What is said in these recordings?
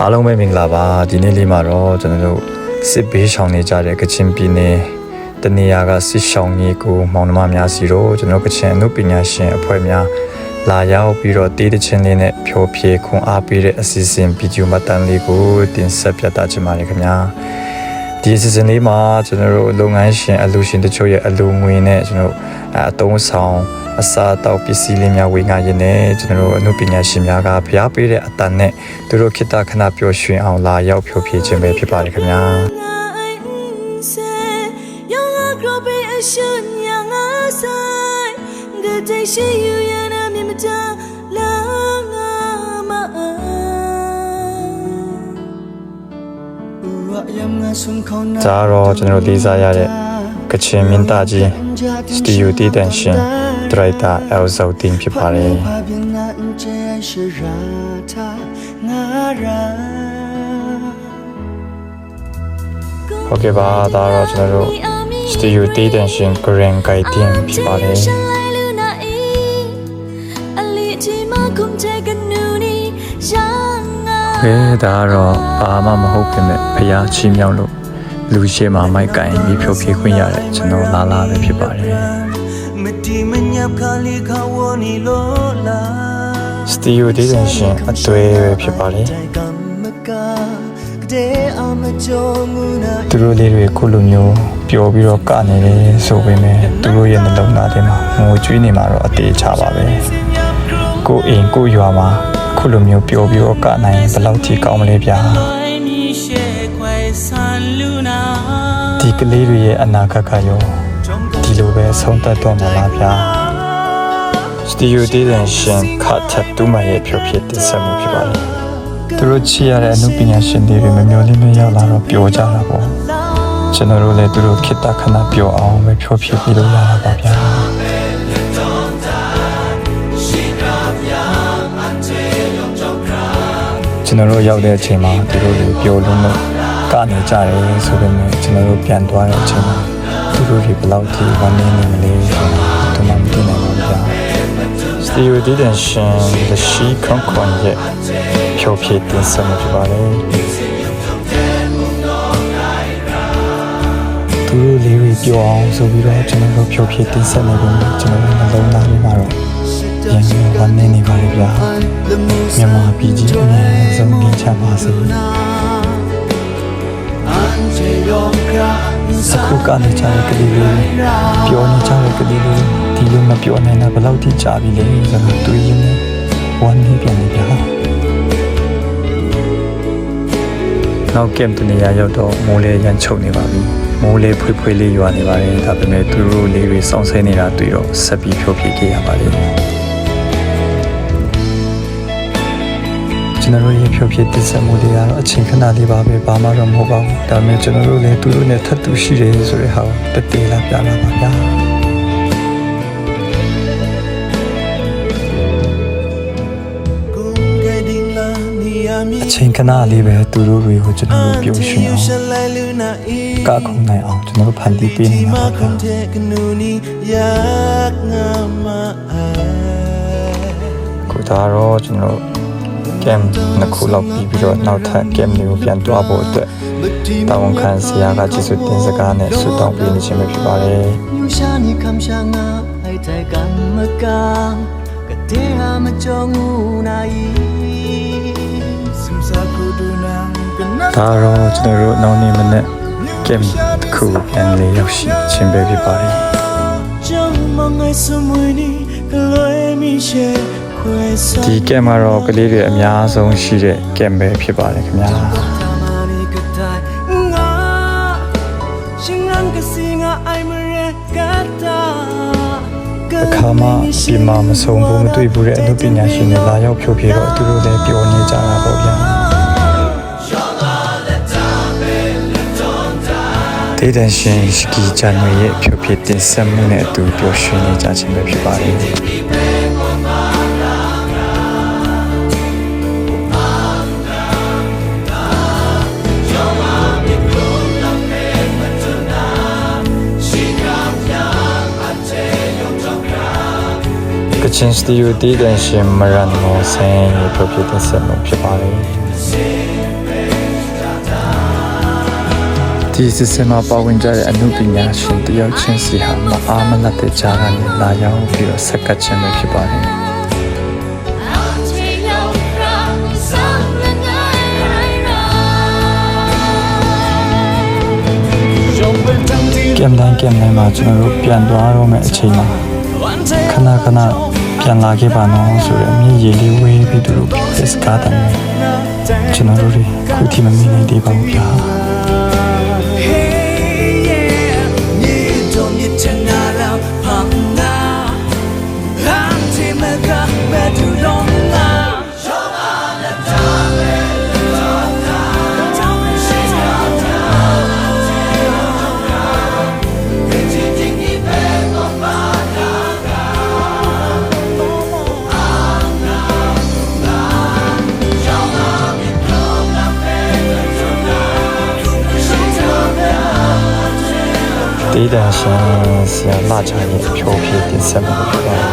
အားလုံးပဲမင်္ဂလာပါဒီနေ့လေးမှာတော့ကျွန်တော်တို့စစ်ဘေးရှောင်နေကြတဲ့ကချင်ပြည်နယ်တနေရာကစစ်ရှောင်ကြီးကိုမောင်နှမများစီတော့ကျွန်တော်ကချင်အမှုပညာရှင်အဖွဲ့များလာရောက်ပြီးတော့တေးတချင်းလေးနဲ့ဖြိုဖြေခွန်အားပေးတဲ့အစီအစဉ်ဗီဒီယိုမှတ်တမ်းလေးကိုတင်ဆက်ပြသချင်ပါတယ်ခင်ဗျာဒီအစီအစဉ်လေးမှာကျွန်တော်တို့လုပ်ငန်းရှင်အလူရှင်တချို့ရဲ့အလူငွေနဲ့ကျွန်တော်တို့အတုံးဆောင် အစားအသောက်ပစ္စည်းလေးများဝေငှရင်းနဲ့ကျွန်တော်တို့အမှုပညာရှင်များကဖျားပေးတဲ့အတန်နဲ့သူတို့ခိတ္တခဏပျော်ရွှင်အောင်လာရောက်ဖြိုဖြေခြင်းပဲဖြစ်ပါတယ်ခင်ဗျာဒါတော့ကျွန်တော်လေးစားရတဲ့ကချင်မင်းသားကြီးစတီယိုတီတန်ရှင် ဒရိုက်တာအယ်ဇောတင်ဖြစ်ပါတယ်ဟုတ်ကဲ့ပါဒါတော့ကျွန်တော်တို့စတူဒီယိုတေးတန်ရှင်ဂရန်ဂိုင်တင်ဖြစ်ပါတယ်ကဲဒါကတော့ဘာမှမဟုတ်ပြင်မဲ့ဖျားချီးမြှောက်လို့လူရှိမှမိုက်ကင်ပြီးဖြိုဖြေခွင့်ရတဲ့ကျွန်တော်လာလာပဲဖြစ်ပါတယ် စတူဒီယိုတေးတန်ရှင်အသွဲပဲဖြစ်ပါတယ်ကမ္မကကတဲ့အမကြောငူနာသူတို့လေးတွေခုလိုမျိုးပျော်ပြီးတော့ကနေတယ်ဆိုပေမဲ့သူတို့ရဲ့နှလုံးသားထဲမှာငိုကြွေးနေမှာတော့အသေးချပါပဲကိုယ်အိမ်ကိုယ်ရွာမှာခုလိုမျိုးပျော်ပြီးတော့ကနိုင်ရင်ဘယ်လောက်ထိကောင်းမလဲဗျာမီရှေခွဲဆန်လူနာဒီကလေးတွေရဲ့အနာဂတ်ကရောဒီလိုပဲဆုံးသက်တော့မှာလားဗျာ စတူဒီယိုတေးတန်ရှင်ခတ်ထတ်တူမရဲ့ဖြိုဖြစ်တင်ဆက်မှုဖြစ်ပါတယ်သူတို့ချီရတဲ့အမှုပညာရှင်တွေမမျော်လင့်မရောက်လာတော့ပျော်ကြတာပေါ့ကျွန်တော်တို့လည်းသူတို့ခိတ္တခဏပျော်အောင်ပဲဖြိုဖြစ်ပြီးလို့ရတာပါဗျာကျွန်တော်တို့ရောက်တဲ့အချိန်မှာသူတို့တွေပျော်လို့လို့ကနေကြတယ်ဆိုပေမဲ့ကျွန်တော်တို့ပြန်သွားတဲ့အချိန်မှာသူတို့တွေဘယ်လောက်ထိဝမ်းနည်းနေမလဲဆိုတာတော့မသိနိုင်ပါဘူးဗျာ စတီယိုဒီဒန်ရှင်လက်ရှိခွန်ခွန်ရဲ့ဖြိုဖြစ်တင်ဆက်မှုဖြစ်ပါတယ်သူတို့လေးတွေပြောအောင်ဆိုပြီးတော့ကျွန်တော်တို့ဖြိုဖြစ်တင်ဆက်နေပုံကျွန်တော်တို့နှလုံးသားထဲမှာတော့ပြန်ပြီးဝမ်းနည်းနေပါလေဗျာမြန်မာပြည်ကြီးအများဆုံးငြိမ်းချမ်းပါစေအခုကနေကြတဲ့ကလေးလေးပြောနေကြတဲ့ကလေးလေး ဒီလိုမပြောနိုင်တာဘယ်လောက်ထိကြာပြီလဲဆိုတော့တွေးရင်းနဲ့ဝမ်းနေပြန်နေပြာနောက်ကင်တနေရာရောက်တော့မိုးလေးရန်ချုပ်နေပါပြီမိုးလေးဖွေးဖွေးလေးရွာနေပါတယ်ဒါပေမဲ့သူတို့လေးတွေစောင့်ဆဲနေတာတွေ့တော့ဆက်ပြီးဖြိုးပြခဲ့ရပါလိမ့်မယ်ကျွန်တော်တို့ရဲ့ဖြိုးဖြစ်တည်ဆက်မှုတွေကတော့အချိန်ခဏလေးပါပဲဘာမှတော့မဟုတ်ပါဘူးဒါပေမဲ့ကျွန်တော်တို့လည်းသူတို့နဲ့ထပ်တူရှိတယ်ဆိုတဲ့ဟာကိုတည်လာပြလာပါဗျာ အချိန်ခဏလေးပဲသူတို့တွေကိုကျွန်တော်တို့ပျော်ရွှင်အောင်ကခုန်နိုင်အောင်ကျွန်တော်တို့ဖန်တီးပေးနေတာပါဗျာကနူနီယာငါမအာခုဒါတော့ကျွန်တော်ကမ်နှစ်ခုလောက်ပြီးပြီးတော့နောက်ထပ်ကမ်လေးကိုပြန်တွားဖို့အတွက်တာဝန်ခံဆရာကကျေးဇူးတင်စကားနဲ့ဆုတောင်းပေးနေခြင်းပဲဖြစ်ပါတယ်ယူရှာနေကမ်ရှာငါအိုက်တဲ့ကမ္မကကတဲ့အမကြောငူနာဤစမ်စာကူ ဒူနာကနာဒါတော့ကျွန်တော်တို့နောက်နေ့မနေ့ကမ်တစ်ခုပြန်လေးရောက်ရှိခြင်းပဲဖြစ်ပါတယ်ကြောင့်မငိုင်းစမွေနီကလွဲမီရှေခွဲစာဒီကမ်မှာတော့ကလေးတွေအများဆုံးရှိတဲ့ကမ်ပဲဖြစ်ပါတယ်ခင်ဗျာတာမာနီကတိုင်ငါရှင်ငန်းကစီငါအိုင်မရကတာအခါမှဒီမှာမဆုံးဘူးမတွေ့ဘူးတဲ့အမှုပညာရှင်တွေလာရောက်ဖြိုဖြေတော့သူတို့လည်းပျော်နေကြတာပေါ့ဗျာ ဒေဒန်ရှင်စကီချန်ရဲ့ဖြိုဖြေတင်ဆက်မှုနဲ့အတူပျော်ရွှင်နေကြခြင်းပဲဖြစ်ပါတယ်ကချင်စတူဒီယိုတည်တန်ရှင်မရန်မောဆန်ရေဖြိုဖြေတင်ဆက်မှုဖြစ်ပါတယ် ဒီစစ်စင်မှာပါဝင်ကြတဲ့အမှုပညာရှင်တယောက်ချင်းစီဟာမအားမလတ်တဲ့ကြားကနေလာရောက်ပြီးတော့ဆက်ကပ်ခြင်းပဲဖြစ်ပါတယ်ကင်တိုင်းကင်တိုင်းမှာကျွန်တော်တို့ပြန်သွားတော့မယ့်အချိန်မှာခဏခဏပြန်လာခဲ့ပါနော်ဆိုရယ်မြေရည်လေးဝေးပြီးသူတို့ပြောတဲ့စကားတမ်းနဲ့ကျွန်တော်တို့တွေခုထိမမြင်နိုင်သေးပါဘူးဗျာ တေးတန်ရှင်ဆရာလာချာရဲ့ဖြိုးဖြည့်တင်ဆက်မှာဖြစ်ပါတယ်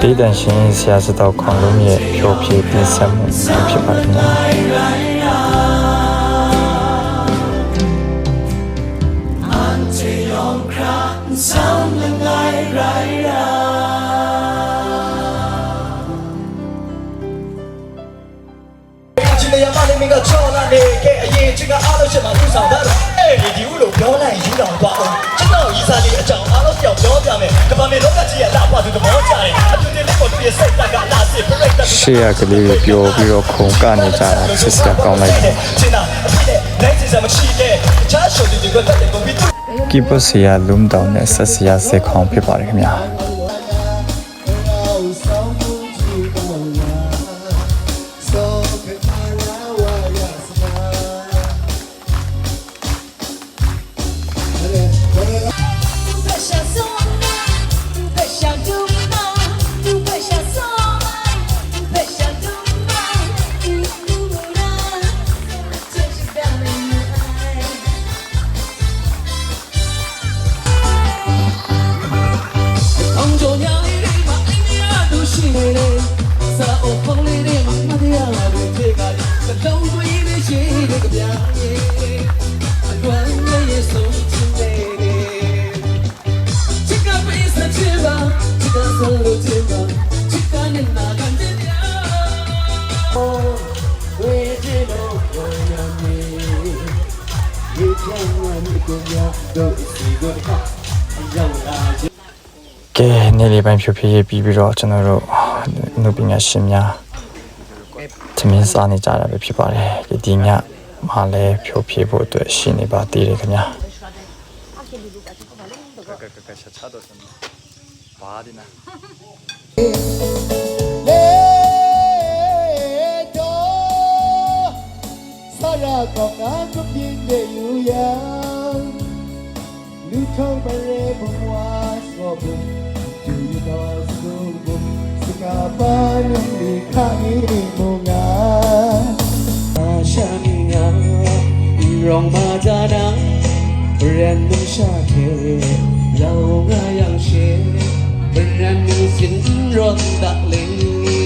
တေးတန်ရှင်ဆရာစတော့ခေါင်လုံးရဲ့ဖြိုးဖြည့်တင်ဆက်မှုဖြစ်ပါတယ်ခင်ဗျာချင်းရမလေး မင်းကချော်လာနေခဲ့အရင်ချင်းကအားလုံးရှင်းမှာသူ့ဆောင်တာအဲ့ဒီဒီဦးလို့ပြောလိုက်ယူတော်သွားအောင်ကျွန်တော်ရီစာလေးအကြောင်းအားလုံးပြောင်းပြောပြမယ်ကမ္ဘာမြေလောကကြီးရဲ့လာပွားသူသဘောကျတယ်အတူတူလေးကိုသူရဲ့စိတ်တက်ကလာစစ်ပြိတ္တရှေ့ရကလေးတွေပျော်ပြီးတော့ခုန်ကနေကြတာဆစ်စရာကောင်းလိုက်တယ်ချင်းတာအဖြစ်နဲ့နိုင်စီစမရှိတဲ့ချားရှုံတူကတက်တဲ့ကိုပြီးသူ ကီပဆရာလုံတောင်းနဲ့ဆက်စရာစက်ခေါင်ဖြစ်ပါတယ်ခင်ဗျာ ပိုင်းဖြိုဖြည့်ပြီးပြီးတော့ကျွန်တော်တို့အနုပညာရှင်များသမင်းစားနေကြတာပဲဖြစ်ပါတယ်ဒီဒီညမှာလည်းဖြိုဖြည့်ဖို့အတွက်ရှိနေပါသေးတယ်ခင်ဗျာဘာဒီနာဆရာကောင်းကကပြင်းတဲ့ယူရန်လူထုံးပရဲဘဝဆောဘူးယူတော်စုဘူး sungguh Sekapan yang dikhairimu nga Asyanya Irong majana Berandu syakir Lau ngayang syir Berandu sinron tak lingi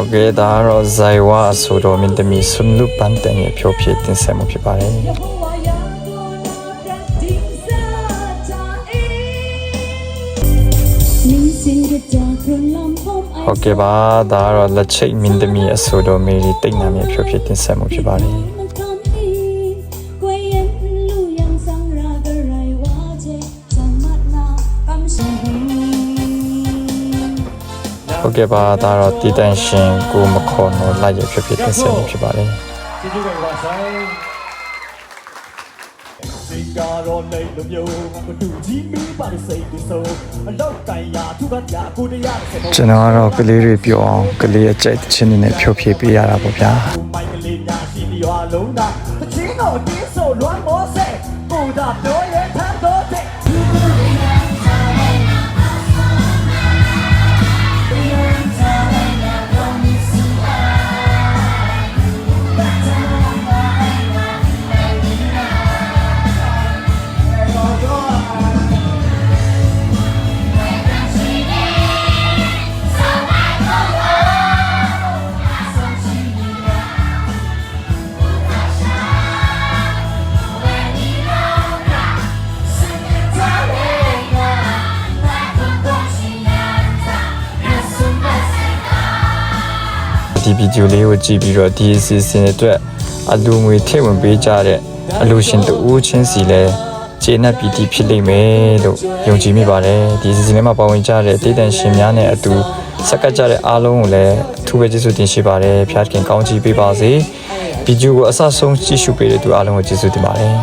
Okay ဒါကတော့ဇိုင်ဝါဆိုတော့မင်းသမီးဆွန်လူပန်တန်ရဲ့ဖြိုဖြည့်တင်ဆက်မှုဖြစ်ပါတယ် ဟုတ်ကဲ့ပါဒါကတော့လက်ချိတ်မင်းသမီးအဆိုတော်မေရီတိတ်နာမည်ဖြိုဖြည့်တင်ဆက်မှုဖြစ်ပါတယ်ဟုတ်ကဲ့ပါဒါတော့တည်တန့်ရှင်ကိုမခေါ်တော့လိုက်ရဖြစ်ဖြစ်တင်ဆက်နေဖြစ်ပါတယ်ကျေးဇူးပဲပါဆိုင် စိတ်ကတော့လိမ့်လိုမျိုးမတူကြီးမိပါတဲ့စိတ်တွေဆိုအလောက်တိုင်ရာသူကကြာကိုတရားတဲ့ကျွန်တော်ကတော့ကလေးတွေပြောအောင်ကလေးအကြိုက်တဲ့ချင်းတွေနဲ့ဖြိုဖြည့်ပေးရတာပေါ့ဗျာမိုက်ကလေးညာရှိပြီးရွာလုံးသားတချင်းကိုတင်းဆိုလွမ်းမောဆဲကိုသာပြောရဲ ဗီဒီယိုလေးကိုကြည့်ပြီးတော့ဒီအစီအစဉ်တွေအတွက်အလူငွေထည့်ဝင်ပေးကြတဲ့အလူရှင်တူဦးချင်းစီလဲခြေနဲ့ပီတီဖြစ်လိမ့်မယ်လို့ယုံကြည်မိပါတယ်ဒီအစီအစဉ်လေးမှာပါဝင်ကြတဲ့တေးတန်ရှင်များနဲ့အတူဆက်ကပ်ကြတဲ့အားလုံးကိုလည်းအထူးပဲကျေးဇူးတင်ရှိပါတယ်ဖျားခင်ကောင်းချီးပေးပါစေဗီဒီယိုကိုအဆဆုံးကြည့်ရှုပေးတဲ့သူအားလုံးကိုကျေးဇူးတင်ပါတယ်